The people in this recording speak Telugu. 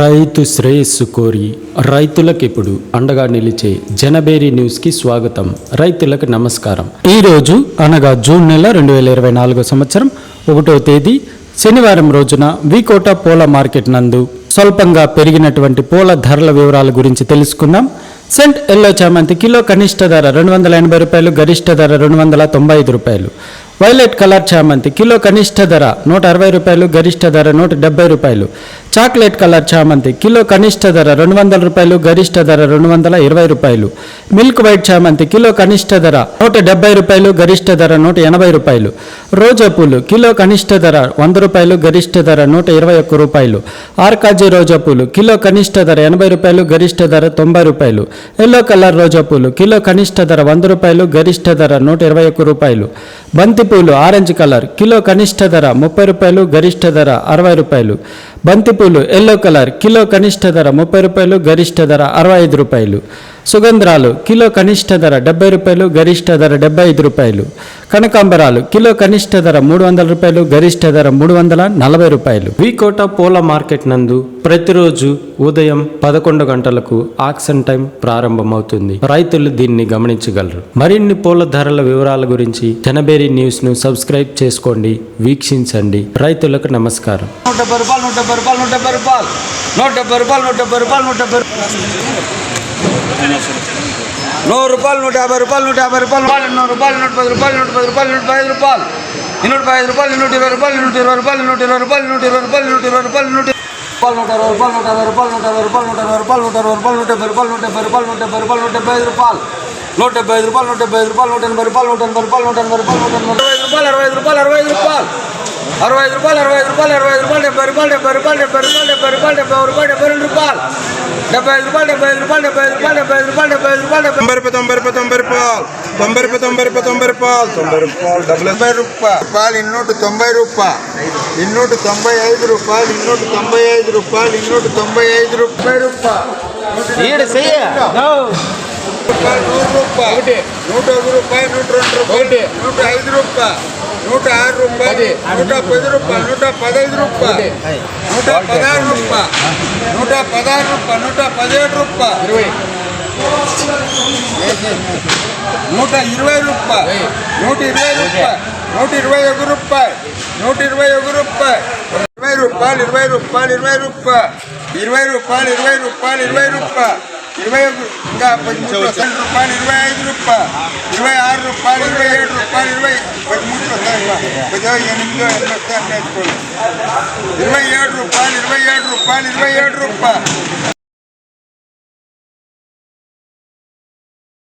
రైతు శ్రేయస్సు కోరి రైతులకు ఇప్పుడు అండగా నిలిచే జనబేరి న్యూస్కి స్వాగతం. రైతులకు నమస్కారం. ఈరోజు అనగా జూన్ నెల రెండు వేల ఇరవై నాలుగో సంవత్సరం ఒకటో తేదీ శనివారం రోజున వికోట పూల మార్కెట్ నందు స్వల్పంగా పెరిగినటువంటి పూల ధరల వివరాల గురించి తెలుసుకుందాం. సెంట్ ఎల్లో చామంతి కిలో కనిష్ట ధర రెండు వందల ఎనభై రూపాయలు గరిష్ట ధర రెండు వందల తొంభై ఐదు రూపాయలు. వైలెట్ కలర్ చామంతి కిలో కనిష్ట ధర నూట అరవై రూపాయలు గరిష్ట ధర నూట డెబ్బై రూపాయలు. చాక్లెట్ కలర్ చామంతి. కిలో కనిష్ట ధర రెండు వందల రూపాయలు గరిష్ట ధర రెండు వందల ఇరవై రూపాయలు. మిల్క్ వైట్ చామంతి కిలో కనిష్ట ధర నూట డెబ్బై రూపాయలు గరిష్ట ధర నూట ఎనభై రూపాయలు. రోజా పూలు కిలో కనిష్ట ధర వంద రూపాయలు గరిష్ట ధర నూట ఇరవై ఒక్క రూపాయలు. ఆర్కాజీ రోజా పూలు కిలో కనిష్ట ధర ఎనభై రూపాయలు గరిష్ట ధర తొంభై రూపాయలు. ఎల్లో కలర్ రోజా పూలు కిలో కనిష్ట ధర వంద రూపాయలు గరిష్ట ధర నూట ఇరవై ఒక్క రూపాయలు. బంతి పూలు ఆరెంజ్ కలర్ కిలో కనిష్ట ధర ముప్పై రూపాయలు గరిష్ట ధర అరవై రూపాయలు. బంతిపూలు ఎల్లో కలర్ కిలో కనిష్ట ధర ముప్పై రూపాయలు గరిష్ట ధర అరవై ఐదు రూపాయలు. సుగంధ్రాలు కిలో కనిష్ట ధర డెబ్బై రూపాయలు గరిష్ట ధర డెబ్బై ఐదు రూపాయలు. కనకాంబరాలు కిలో కనిష్ట ధర మూడు వందల రూపాయలు గరిష్ట ధర మూడు వందల నలభై రూపాయలు. వికోట పూల మార్కెట్ నందు ప్రతిరోజు ఉదయం పదకొండు గంటలకు ఆక్షన్ టైం ప్రారంభమవుతుంది. రైతులు దీన్ని గమనించగలరు. మరిన్ని పూల ధరల వివరాల గురించి జనబేరి న్యూస్ను సబ్స్క్రైబ్ చేసుకోండి వీక్షించండి. రైతులకు నమస్కారం. నూట డెబ్బై రూపాయలు నూట డెబ్బై రూపాయలు నూట డెబ్బై రూపాయలు నూట డెబ్బై రూపాయలు నూట డెబ్బై రూపాయలు నూట నూరు రూపాయలు నూట యాభై రూపాయలు నూట యాభై రూపాయలు నూరు రూపాయలు నూట పది రూపాయలు నూట పది రూపాయలు నూట పది రూపాయలు నూట పది రూపాయలు నూట ఇరవై రూపాయలు నూట ఇరవై రూపాయలు నూట ఇరవై రూపాయలు నూట ఇరవై రూపాయలు నూట ఇరవై రూపాయలు నూట రూపాయలు నూట ఇరవై రూపాయలు నూట అరవై రూపాయలు నూట అరవై రూపాయలు నూట అరవై రూపాయలు నూట ఇరవై రూపాయలు నూట డెబ్బై రూపాయలు నూట డెబ్బై రూపాయలు నూట డెబ్బై ఐదు రూపాయలు నూట డెబ్బై ఐదు రూపాయలు నూట డెబ్బై ఐదు రూపాయలు నూట ఎనభై రూపాయలు నూట ఎనభై రూపాయలు నూట ఎనభై రూపాయలు నూట ఎనభై రూపాయలు అరవై ఐదు రూపాయలు అరవై రూపాయలు అరవై ఐదు రూపాయలు అరవై ఐదు రూపాయలు అరవై ఐదు రూపాయలు డెబ్బై రూపాయలు డెబ్బై రూపాయలు డెబ్బై రూపాయలు డెబ్బై రూపాయలు డెబ్బై రూపాయలు డెబ్బై రెండు రూపాయలు డెబ్బై ఐదు రూపాయలు డెబ్బై ఐదు రూపాయలు డెబ్బై ఐదు రూపాయలు డెబ్బై ఐదు రూపాయలు డెబ్బై ఐదు రూపాయలు డెబ్బై తొంభై రూపాయలు తొంభై రూపాయలు తొంభై రూపాయలు తొంభై రూపాయలు తొంభై రూపాయలు తొంభై రూపాయలు తొంభై రూపాయలు ఇన్నూట తొంభై రూపాయలు ఇన్నూట తొంభై ఐదు రూపాయలు ఇన్నూట తొంభై ఐదు రూపాయలు ఇన్నూట తొంభై ఐదు రూపాయలు రూపాయలు నూరు రూపాయలు నూట రూపాయలు నూట రెండు రూపాయలు నూట ఐదు రూపాయలు నూట ఆరు రూపాయలు నూట పది రూపాయలు నూట పదహైదు రూపాయలు నూట పదహారు రూపాయలు నూట పదహారు రూపాయలు నూట పదిహేడు రూపాయలు నూట ఇరవై రూపాయలు నూట ఇరవై రూపాయలు నూట ఇరవై ఒక రూపాయలు నూట ఇరవై ఒక రూపాయలు ఇరవై రూపాయలు ఇరవై రూపాయలు ఇరవై రూపాయలు ఇరవై రూపాయలు ఇరవై రూపాయలు ఇరవై రూపాయలు ఇరవై ఒక ఇంకా పదమూడు పర్సెంట్ రూపాయలు ఇరవై ఐదు రూపాయలు ఇరవై ఆరు రూపాయలు ఇరవై ఏడు రూపాయలు ఇరవై పదమూడు కొద్దిగా ఎనిమిదో ఎనిమిది నేర్చుకోండి ఇరవై ఏడు రూపాయలు ఇరవై ఏడు రూపాయలు ఇరవై ఏడు రూపాయలు.